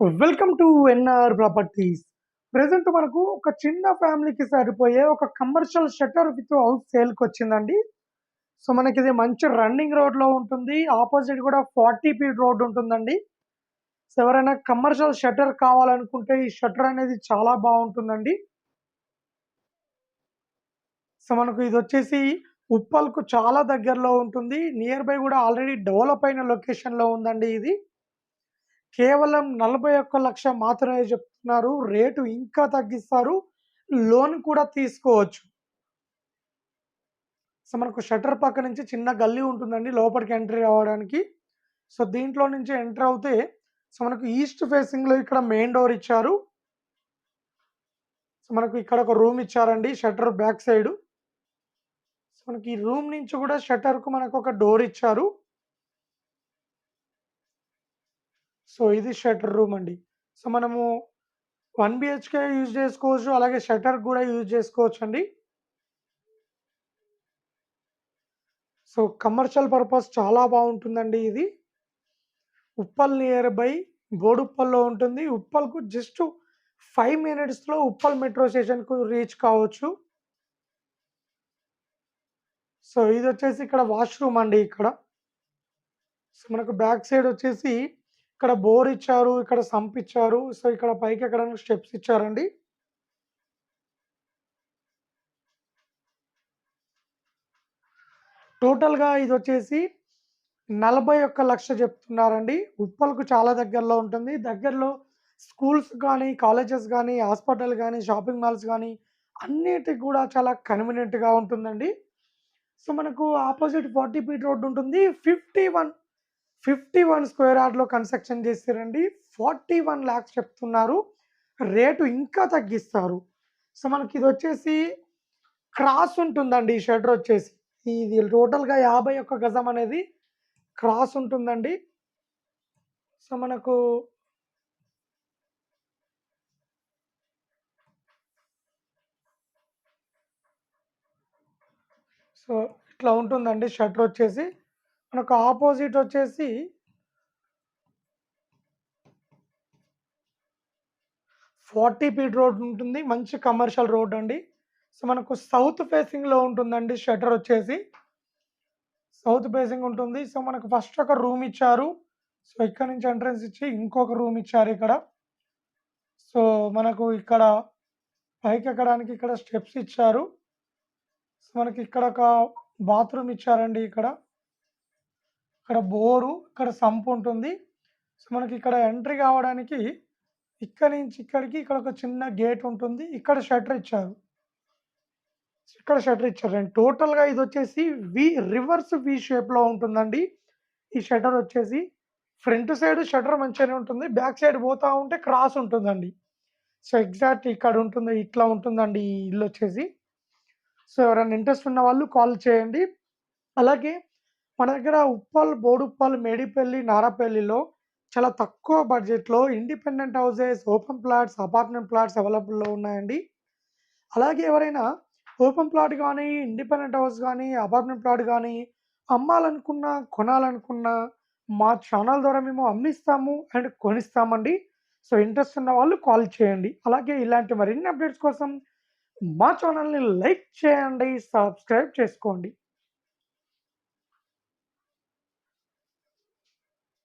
Welcome to NR properties present మనకు ఒక చిన్న ఫ్యామిలీకి సరిపోయే ఒక కమర్షియల్ షట్టర్ విత్ హౌస్ సేల్కి వచ్చిందండి. సో మనకి ఇది మంచి రన్నింగ్ రోడ్లో ఉంటుంది. ఆపోజిట్ కూడా ఫార్టీ ఫీట్ రోడ్ ఉంటుందండి. సో ఎవరైనా కమర్షియల్ షట్టర్ కావాలనుకుంటే ఈ షట్టర్ అనేది చాలా బాగుంటుందండి. సో మనకు ఇది వచ్చేసి ఉప్పల్కు చాలా దగ్గరలో ఉంటుంది. నియర్ బై కూడా ఆల్రెడీ డెవలప్ అయిన లొకేషన్లో ఉందండి ఇది. కేవలం నలభై ఒక్క లక్ష మాత్రమే చెప్తున్నారు. రేటు ఇంకా తగ్గిస్తారు. లోన్ కూడా తీసుకోవచ్చు. సో మనకు షట్టర్ పక్క నుంచి చిన్న గల్లీ ఉంటుందండి లోపలికి ఎంట్రీ అవ్వడానికి. సో దీంట్లో నుంచి ఎంటర్ అవుతే సో మనకు ఈస్ట్ ఫేసింగ్లో ఇక్కడ మెయిన్ డోర్ ఇచ్చారు. సో మనకు ఇక్కడ ఒక రూమ్ ఇచ్చారండి షట్టర్ బ్యాక్ సైడ్. సో మనకి ఈ రూమ్ నుంచి కూడా షట్టర్కు మనకు ఒక డోర్ ఇచ్చారు. సో ఇది షట్టర్ రూమ్ అండి. సో మనము వన్ బిహెచ్కే యూజ్ చేసుకోవచ్చు అలాగే షట్టర్ కూడా యూజ్ చేసుకోవచ్చు అండి సో కమర్షియల్ పర్పస్ చాలా బాగుంటుందండి ఇది. ఉప్పల్ నియర్ బై బోడుప్పల్లో ఉంటుంది. ఉప్పల్కు జస్ట్ ఫైవ్ మినిట్స్లో ఉప్పల్ మెట్రో స్టేషన్కు రీచ్ కావచ్చు. సో ఇది వచ్చేసి ఇక్కడ వాష్రూమ్ అండి ఇక్కడ. సో మనకు బ్యాక్ సైడ్ వచ్చేసి ఇక్కడ బోర్ ఇచ్చారు ఇక్కడ సంప్ ఇచ్చారు సో ఇక్కడ పైకి ఎక్కడానికి స్టెప్స్ ఇచ్చారండి. టోటల్గా ఇది వచ్చేసి నలభై ఒక్క లక్ష చెప్తున్నారండి. ఉప్పల్కు చాలా దగ్గరలో ఉంటుంది. దగ్గరలో స్కూల్స్ కానీ కాలేజెస్ కానీ హాస్పిటల్ కానీ షాపింగ్ మాల్స్ కానీ అన్నిటికి కూడా చాలా కన్వీనియంట్గా ఉంటుందండి. సో మనకు ఆపోజిట్ ఫార్టీ ఫీట్ రోడ్ ఉంటుంది. Fifty one fifty one square యార్డ్లో కన్స్ట్రక్షన్ చేశారండి ఫార్టీ వన్ ల్యాక్స్ చెప్తున్నారు. రేటు ఇంకా తగ్గిస్తారు. సో మనకి ఇది వచ్చేసి క్రాస్ ఉంటుందండి. ఈ షటర్ వచ్చేసి ఇది టోటల్గా యాభై ఒక్క గజం అనేది క్రాస్ ఉంటుందండి. సో మనకు సో ఇట్లా ఉంటుందండి షటర్ వచ్చేసి. మనకు ఆపోజిట్ వచ్చేసి ఫార్టీ ఫీట్ రోడ్ ఉంటుంది. మంచి కమర్షియల్ రోడ్ అండి. సో మనకు సౌత్ ఫేసింగ్లో ఉంటుందండి షటర్ వచ్చేసి. సౌత్ ఫేసింగ్ ఉంటుంది. సో మనకు ఫస్ట్ ఒక రూమ్ ఇచ్చారు. సో ఇక్కడ నుంచి ఎంట్రన్స్ ఇచ్చి ఇంకొక రూమ్ ఇచ్చారు ఇక్కడ. సో మనకు ఇక్కడ పైకి ఎక్కడానికి ఇక్కడ స్టెప్స్ ఇచ్చారు. సో మనకి ఇక్కడ ఒక బాత్రూమ్ ఇచ్చారండి ఇక్కడ. ఇక్కడ బోరు ఇక్కడ సంప్ ఉంటుంది. సో మనకి ఇక్కడ ఎంట్రీ కావడానికి ఇక్కడ నుంచి ఇక్కడికి ఇక్కడ ఒక చిన్న గేట్ ఉంటుంది. ఇక్కడ షటర్ ఇచ్చారు. ఇక్కడ షటర్ ఇచ్చారండి టోటల్గా ఇది వచ్చేసి వి రివర్స్ వి షేప్లో ఉంటుందండి. ఈ షటర్ వచ్చేసి ఫ్రంట్ సైడ్ షటర్ మంచిగానే ఉంటుంది. బ్యాక్ సైడ్ పోతా ఉంటే క్రాస్ ఉంటుందండి. సో ఎగ్జాక్ట్ ఇక్కడ ఉంటుంది ఇట్లా ఉంటుందండి ఈ ఇల్లు వచ్చేసి. సో ఎవరైనా ఇంట్రెస్ట్ ఉన్న వాళ్ళు కాల్ చేయండి. అలాగే మన దగ్గర ఉప్పల్ బోడుప్పల్ మేడిపల్లి నారాపల్లిలో చాలా తక్కువ బడ్జెట్లో independent houses open plots apartment plots అవైలబుల్లో ఉన్నాయండి. అలాగే ఎవరైనా ఓపెన్ ప్లాట్ కానీ ఇండిపెండెంట్ హౌస్ కానీ అపార్ట్మెంట్ ప్లాట్ కానీ అమ్మాలనుకున్నా కొనాలనుకున్నా మా ఛానల్ ద్వారా మేము అమ్మిస్తాము అండ్ కొనిస్తామండి. సో ఇంట్రెస్ట్ ఉన్న వాళ్ళు కాల్ చేయండి. అలాగే ఇలాంటి మరిన్ని అప్డేట్స్ కోసం మా ఛానల్ని లైక్ చేయండి సబ్స్క్రైబ్ చేసుకోండి.